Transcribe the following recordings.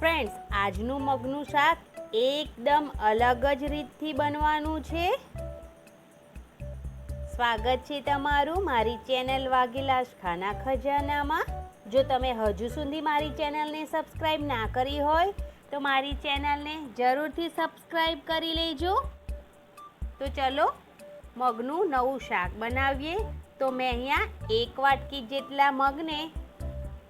Friends આજનું મગનું શાક એકદમ અલગ જ રીતથી બનવાનું છે. સ્વાગત છે તમારું મારી ચેનલ વાઘીલાશ ખાના ખજાનામાં. જો તમે હજુ સુધી મારી ચેનલને સબસ્ક્રાઈબ ના કરી હોય, તો મારી ચેનલને જરૂરથી સબસ્ક્રાઈબ કરી લેજો. તો ચલો, મગનું નવું શાક બનાવીએ. તો મેં અહીંયા એક વાટકી જેટલા મગને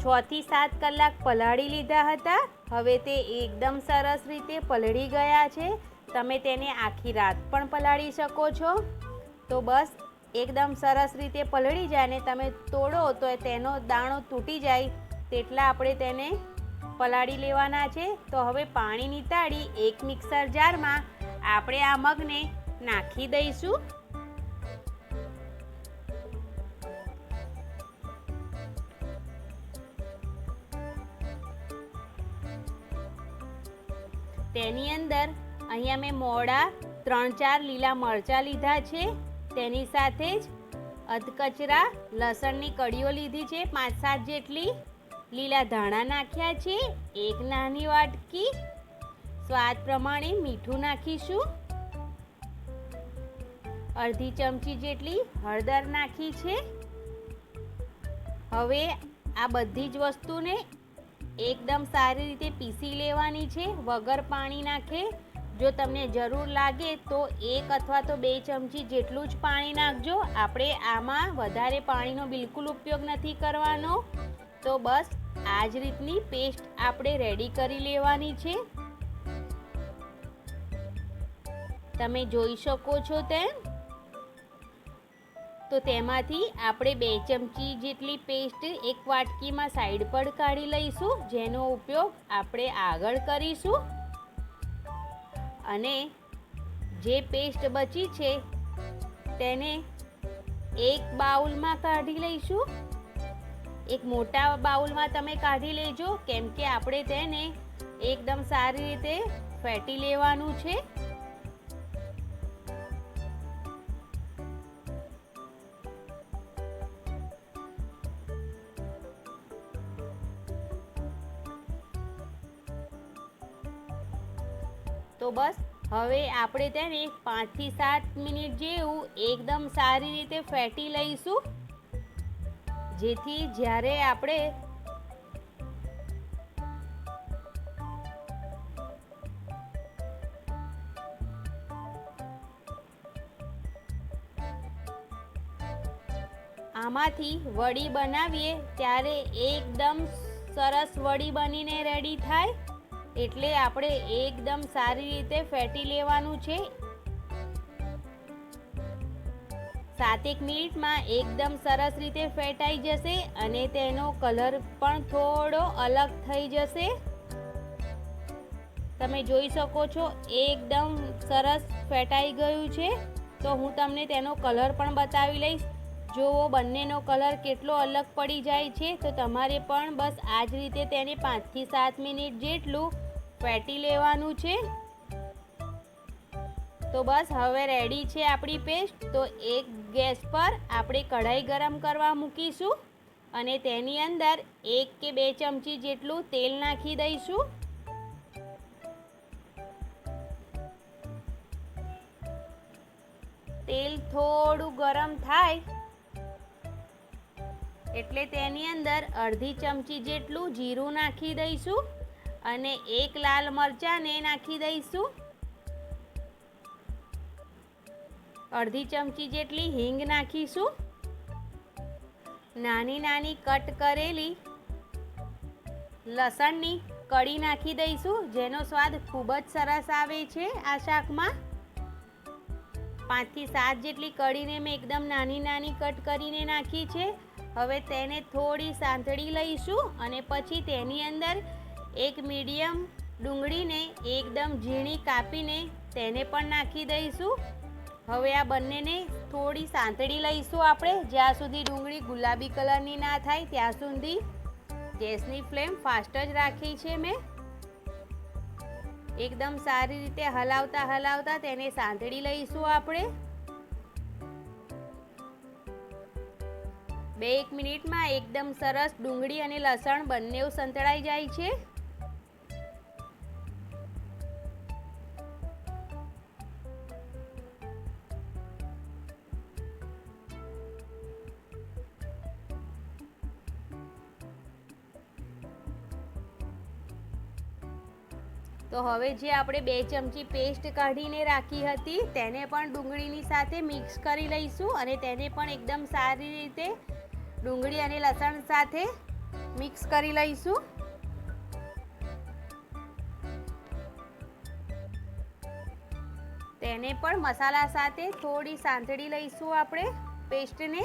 છથી સાત કલાક પલાળી લીધા હતા. હવે તે એકદમ સરસ રીતે પલળી ગયા છે. તમે તેને આખી રાત પણ પલાળી શકો છો. તો બસ, એકદમ સરસ રીતે પલળી જાય ને તમે તોડો તો તેનો દાણો તૂટી જાય. તેટલા આપણે તેને પલાળી લેવાના છે. તો હવે પાણી નીતાળી એક મિક્સર જારમાં આપણે આ મગને નાખી દઈશું. તેની અંદર અહીંયા મેં મોડા ત્રણ ચાર લીલા મરચાં લીધા છે. તેની સાથે જ અધકચરા લસણની કડીઓ લીધી છે. પાંચ સાત જેટલી લીલા ધાણા નાખ્યા છે. એક નાની વાટકી. સ્વાદ પ્રમાણે મીઠું નાખીશું. અડધી ચમચી જેટલી હળદર નાખી છે. હવે આ બધી જ વસ્તુને એકદમ સારી રીતે પીસી લેવાની છે, વગર પાણી નાખે. જો તમને જરૂર લાગે તો એક અથવા તો બે ચમચી જેટલું જ પાણી નાખજો. આપણે આમાં વધારે પાણીનો બિલકુલ ઉપયોગ નથી કરવાનો. તો બસ આ જ રીતની પેસ્ટ આપણે રેડી કરી લેવાની છે. તમે જોઈ શકો છો તેમ. તો તેમાંથી આપણે બે ચમચી જેટલી પેસ્ટ એક વાટકીમાં સાઈડ પર કાઢી લઈશું, જેનો ઉપયોગ આપણે આગળ કરીશું. અને જે પેસ્ટ બચી છે, તેને એક બાઉલમાં કાઢી લઈશું. એક મોટા બાઉલમાં તમે કાઢી લેજો, કેમ કે આપણે તેને એકદમ સારી રીતે ફેટી લેવાનું છે. હવે આપણે તેને પાંચથી સાત મિનિટ જેવું એકદમ સારી રીતે ફેટી લઈશું. જેથી જ્યારે આપણે આમાંથી વડી બનાવીએ, ત્યારે એકદમ સરસ વડી બનીને રેડી થાય. એટલે આપણે એકદમ સારી રીતે ફેટી લેવાનું છે. સાતેક મિનિટમાં એકદમ સરસ રીતે ફેટાઈ જશે અને તેનો કલર પણ થોડો અલગ થઈ જશે. તમે જોઈ શકો છો એકદમ સરસ ફેટાઈ ગયું છે. તો હું તમને તેનો કલર પણ બતાવી લઈશ. જુઓ બંનેનો કલર કેટલો અલગ પડી જાય છે. તો તમારે પણ બસ આ જ રીતે તેને પાંચથી સાત મિનિટ જેટલું ફેટી લેવાનું છે. તો બસ હવે રેડી છે આપણી પેસ્ટ તો એક ગેસ પર આપણે કઢાઈ ગરમ કરવા મૂકીશું અને તેની અંદર એક કે બે ચમચી જેટલું તેલ નાખી દઈશું. તેલ થોડું ગરમ થાય એટલે તેની અંદર અડધી ચમચી જેટલું જીરું નાખી દઈશું. અને એક લાલ મરચાંને નાખી દઈશું. અડધી ચમચી જેટલી હિંગ નાખીશું. નાની નાની કટ કરેલી લસણની કળી નાખી દઈશું, જેનો સ્વાદ ખૂબ જ સરસ આવે છે આ શાકમાં. પાંચથી સાત જેટલી કળીને મેં એકદમ નાની નાની કટ કરીને નાખી છે. હવે તેને થોડી સાંતળી લઈશું અને પછી તેની અંદર એક મીડિયમ ડુંગળીને એકદમ ઝીણી કાપીને તેને પણ નાખી દઈશું. હવે આ બંનેને થોડી સાંતળી લઈશું આપણે. જ્યાં સુધી ડુંગળી ગુલાબી કલરની ના થાય ત્યાં સુધી ગેસની ફ્લેમ ફાસ્ટ જ રાખી છે મેં. એકદમ સારી રીતે હલાવતા હલાવતા તેને સાંતળી લઈશું આપણે. બે એક મિનિટમાં એકદમ સરસ ડુંગળી અને લસણ બંને સંતળાઈ જાય છે. તો હવે જે આપણે બે ચમચી પેસ્ટ કાઢીને રાખી હતી, તેને પણ ડુંગળીની સાથે મિક્સ કરી લઈશું અને તેને પણ એકદમ સારી રીતે ડુંગળી અને લસણ સાથે મિક્સ કરી લઈશું. તેને પણ મસાલા સાથે થોડી સાંતળી લઈશું આપણે પેસ્ટને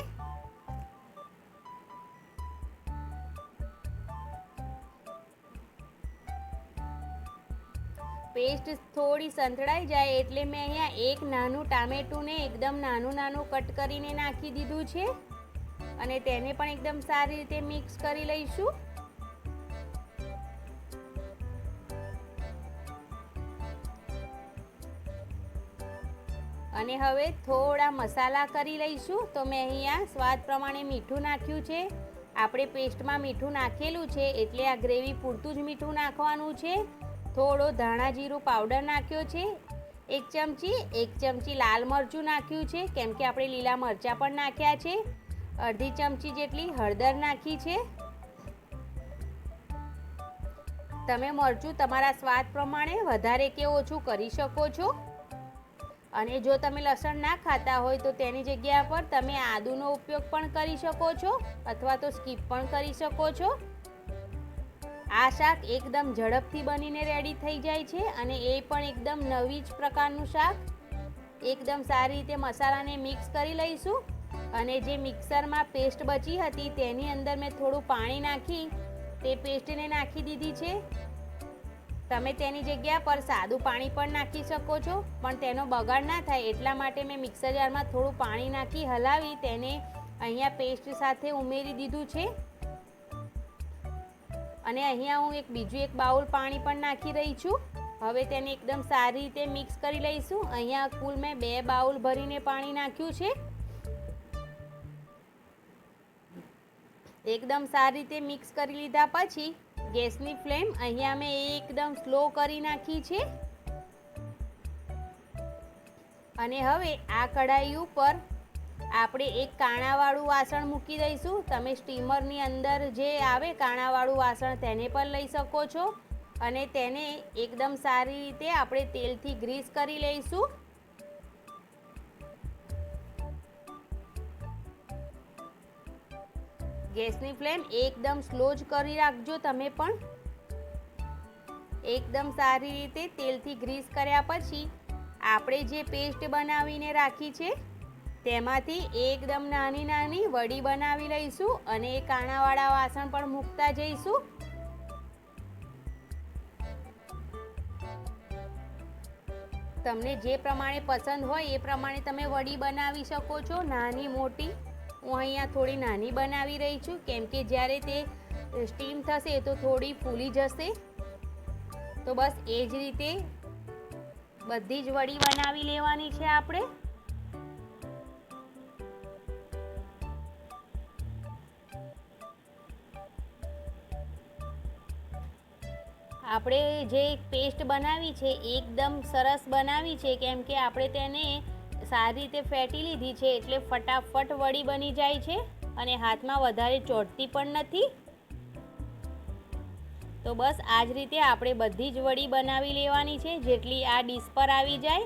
થોડી સંતળાઈ જાય એટલે મેં અહીંયા એક નાનું ટામેટુંને એકદમ નાનું નાનું કટ કરીને નાખી દીધું છે. અને તેને પણ એકદમ સારી રીતે મિક્સ કરી લઈશું. અને હવે થોડા મસાલા કરી લઈશું. તો મેં અહીંયા સ્વાદ પ્રમાણે મીઠું નાખ્યું છે. આપણે પેસ્ટમાં મીઠું નાખેલું છે એટલે આ ગ્રેવી પૂરતું જ મીઠું નાખવાનું છે. થોડો ધાણા જીરું પાવડર નાખ્યો છે, એક ચમચી એક ચમચી લાલ મરચું નાખ્યું છે, કેમ કે આપણે લીલા મરચાં પણ નાખ્યા છે. અડધી ચમચી જેટલી હળદર નાખી છે. તમે મરચું તમારા સ્વાદ પ્રમાણે વધારે કે ઓછું કરી શકો છો. અને જો તમે લસણ ના ખાતા હોય તો તેની જગ્યા પર તમે આદુનો ઉપયોગ પણ કરી શકો છો, અથવા તો સ્કીપ પણ કરી શકો છો. આ શાક એકદમ ઝડપથી બનીને રેડી થઈ જાય છે અને એ પણ એકદમ નવી જ પ્રકારનું શાક. એકદમ સારી રીતે મસાલાને મિક્સ કરી લઈશું અને જે મિક્સરમાં પેસ્ટ બચી હતી તેની અંદર મેં થોડું પાણી નાખી, તે પેસ્ટને નાખી દીધી છે. તમે તેની જગ્યા પર સાદું પાણી પણ નાખી શકો છો, પણ તેનો બગાડ ના થાય એટલા માટે મેં મિક્સર જારમાં થોડું પાણી નાખી હલાવી, તેને અહીંયા પેસ્ટ સાથે ઉમેરી દીધું છે. અને અહીંયા હું એક બીજું એક બાઉલ પાણી પણ નાખી રહી છું. હવે તેને એકદમ સારી રીતે મિક્સ કરી લઈશું. અહીંયા કુલ મેં બે બાઉલ ભરીને પાણી નાખ્યું છે. એકદમ સારી રીતે મિક્સ કરી લીધા પછી ગેસની ફ્લેમ અહીંયા મેં એકદમ સ્લો કરી નાખી છે. અને હવે આ કઢાઈ ઉપર આપણે એક કાણાવાળું વાસણ મૂકી દઈશું. તમે સ્ટીમરની અંદર જે આવે કાણાવાળું વાસણ તેને પણ લઈ શકો છો. અને તેને એકદમ સારી રીતે આપણે તેલથી ગ્રીસ કરી લઈશું. ગેસની ફ્લેમ એકદમ સ્લો જ કરી રાખજો તમે પણ. એકદમ સારી રીતે તેલથી ગ્રીસ કર્યા પછી આપણે જે પેસ્ટ બનાવીને રાખી છે તેમાંથી એકદમ નાની નાની વડી બનાવી લઈશું અને એ કાણાવાળા વાસણ પણ મૂકતા જઈશું. તમને જે પ્રમાણે પસંદ હોય એ પ્રમાણે તમે વડી બનાવી શકો છો, નાની મોટી. હું અહીંયા થોડી નાની બનાવી રહી છું, કેમ કે જ્યારે તે સ્ટીમ થશે તો થોડી ફૂલી જશે. તો બસ એ જ રીતે બધી જ વડી બનાવી લેવાની છે આપણે. આપણે જે પેસ્ટ બનાવી છે, એકદમ સરસ બનાવી છે, કેમ કે આપણે તેને સારી રીતે ફેટી લીધી છે, એટલે ફટાફટ વડી બની જાય છે અને હાથમાં વધારે ચોટતી પણ નથી. તો બસ આ જ રીતે આપણે બધી જ વડી બનાવી લેવાની છે, જેટલી આ ડીશ પર આવી જાય.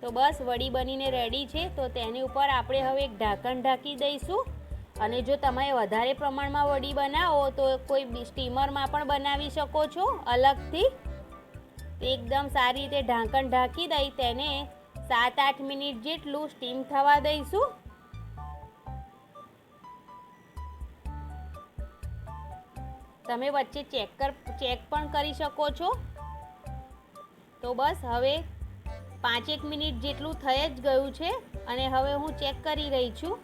તો બસ વડી બનીને રેડી છે, તો તેની ઉપર આપણે હવે એક ઢાંકણ ઢાંકી દઈશું. અને જો તમે વધારે પ્રમાણમાં વડી બનાવો તો કોઈ સ્ટીમરમાં પણ બનાવી શકો છો અલગથી. એકદમ સારી રીતે ઢાંકણ ઢાંકી દઈ તેને સાત આઠ મિનિટ જેટલું સ્ટીમ થવા દઈશું. તમે વચ્ચે ચેક કર, ચેક પણ કરી શકો છો. તો બસ હવે પાંચેક મિનિટ જેટલું થઈ જ ગયું છે અને હવે હું ચેક કરી રહી છું.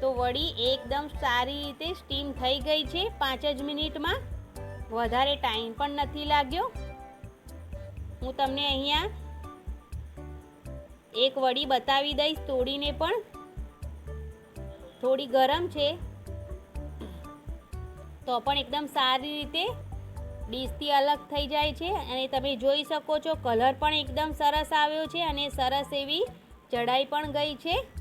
તો વડી એકદમ સારી રીતે સ્ટીમ થઈ ગઈ છે પાંચ જ મિનિટમાં. વધારે ટાઈમ પણ નથી લાગ્યો. હું તમને અહીંયા એક વડી બતાવી દઈશ તોડીને પણ. થોડી ગરમ છે. તો પણ એકદમ સારી રીતે ડીશથી અલગ થઈ જાય છે અને તમે જોઈ શકો છો કલર પણ એકદમ સરસ આવ્યો છે અને સરસ એવી ચડાઈ પણ ગઈ છે.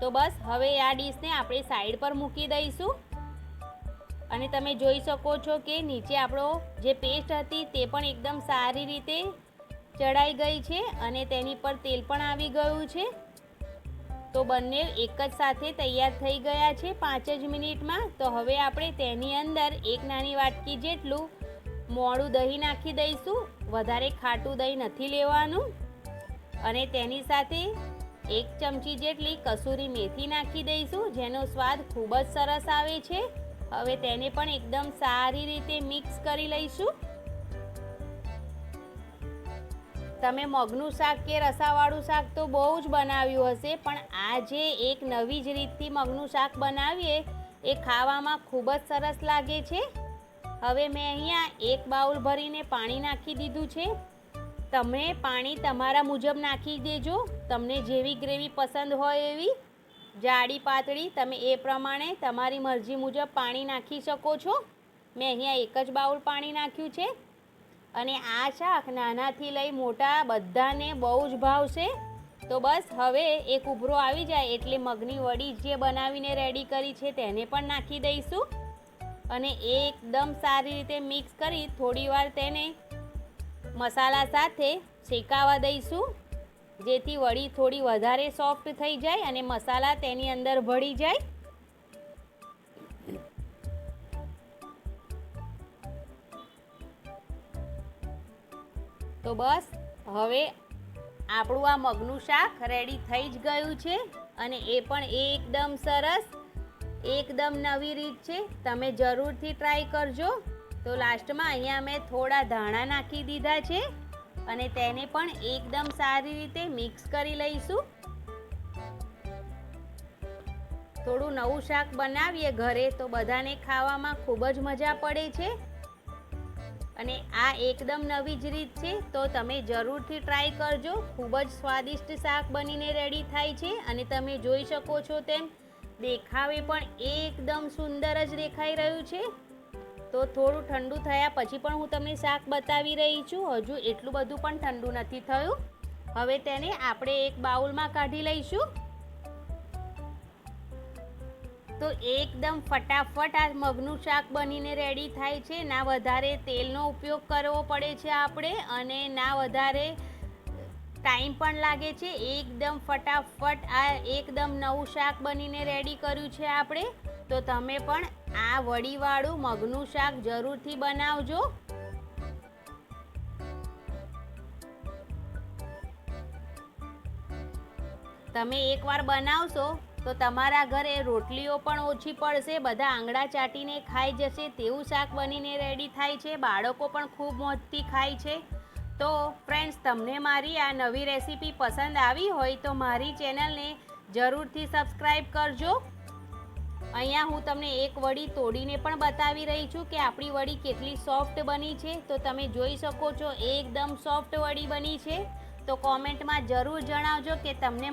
તો બસ, હવે આ ડીશને આપણે સાઈડ પર મૂકી દઈશું. અને તમે જોઈ શકો છો કે નીચે આપણો જે પેસ્ટ હતી તે પણ એકદમ સારી રીતે ચડાઈ ગઈ છે અને તેની પર તેલ પણ આવી ગયું છે. તો બંને એક જ સાથે તૈયાર થઈ ગયા છે પાંચ જ મિનિટમાં. તો હવે આપણે તેની અંદર એક નાની વાટકી જેટલું મોડું દહીં નાખી દઈશું. વધારે ખાટું દહીં નથી લેવાનું. અને તેની સાથે એક ચમચી જેટલી કસૂરી મેથી નાખી દઈશું, જેનો સ્વાદ ખૂબ જ સરસ આવે છે. હવે તેને પણ એકદમ સારી રીતે મિક્સ કરી લઈશું. તમે મગનું શાક કે રસાવાળું શાક તો બહુ જ બનાવ્યું હશે, પણ આજે એક નવી જ રીતથી મગનું શાક બનાવીએ, એ ખાવામાં ખૂબ જ સરસ લાગે છે. હવે મેં અહીંયા એક બાઉલ ભરીને પાણી નાખી દીધું છે. તમે પાણી તમારા મુજબ નાખી દેજો. તમને જેવી ગ્રેવી પસંદ હોય એવી જાડી પાતળી તમે એ પ્રમાણે તમારી મરજી મુજબ પાણી નાખી શકો છો. મેં અહીંયા એક જ બાઉલ પાણી નાખ્યું છે. અને આ શાક નાનાથી લઈ મોટા બધાને બહુ જ ભાવશે. તો બસ હવે એક ઉભરો આવી જાય એટલે મગની વડી જે બનાવીને રેડી કરી છે તેને પણ નાખી દઈશું. અને એકદમ સારી રીતે મિક્સ કરી થોડીવાર તેને મસાલા સાથે શેકાવા દઈશું, જેથી વડી થોડી વધારે સોફ્ટ થઈ જાય અને મસાલા તેની અંદર ભળી જાય. તો બસ, હવે આપણું આ મગનું શાક રેડી થઈ જ ગયું છે અને એ પણ એકદમ સરસ, એકદમ નવી રીત છે. તમે જરૂરથી ટ્રાય કરજો. તો લાસ્ટમાં અહીંયા મેં થોડા ધાણા નાખી દીધા છે અને તેને પણ એકદમ સારી રીતે મિક્સ કરી લઈશું. થોડું નવું શાક બનાવીએ ઘરે તો બધાને ખાવામાં ખૂબ જ મજા પડે છે. અને આ એકદમ નવી જ રીત છે તો તમે જરૂરથી ટ્રાય કરજો. ખૂબ જ સ્વાદિષ્ટ શાક બનીને રેડી થાય છે અને તમે જોઈ શકો છો તેમ દેખાવે પણ એકદમ સુંદર જ દેખાઈ રહ્યું છે. તો થોડું ઠંડુ થયા પછી પણ હું તમને શાક બતાવી રહી છું. હજુ એટલું બધું પણ ઠંડુ નથી થયું. હવે તેને આપણે એક બાઉલમાં કાઢી લઈશું. તો એકદમ ફટાફટ આ મગનું શાક બનીને રેડી થાય છે. ના વધારે તેલનો ઉપયોગ કરવો પડે છે આપણે અને ના વધારે ટાઈમ પણ લાગે છે. એકદમ ફટાફટ આ એકદમ નવું શાક બનીને રેડી કર્યું છે આપણે. તો તમે પણ આ વડીવાળું મગનું શાક જરૂરથી બનાવજો. તમે એકવાર બનાવશો તો તમારા ઘરે રોટલીઓ પણ ઓછી પડશે, બધા આંગળા ચાટીને ખાઈ જશે, તેવું શાક બનીને રેડી થાય છે, બાળકો પણ ખૂબ મોજથી ખાય છે. તો ફ્રેન્ડ્સ તમને મારી આ નવી રેસીપી પસંદ આવી હોય તો મારી ચેનલને જરૂરથી સબસ્ક્રાઈબ કરજો. અહીંયા હું તમને એક વડી તોડીને પણ બતાવી રહી છું કે આપણી વડી કેટલી સોફ્ટ બની છે. તો તમે જોઈ શકો છો, એકદમ સોફ્ટ વડી બની છે. તો કોમેન્ટમાં જરૂર જણાવજો કે તમને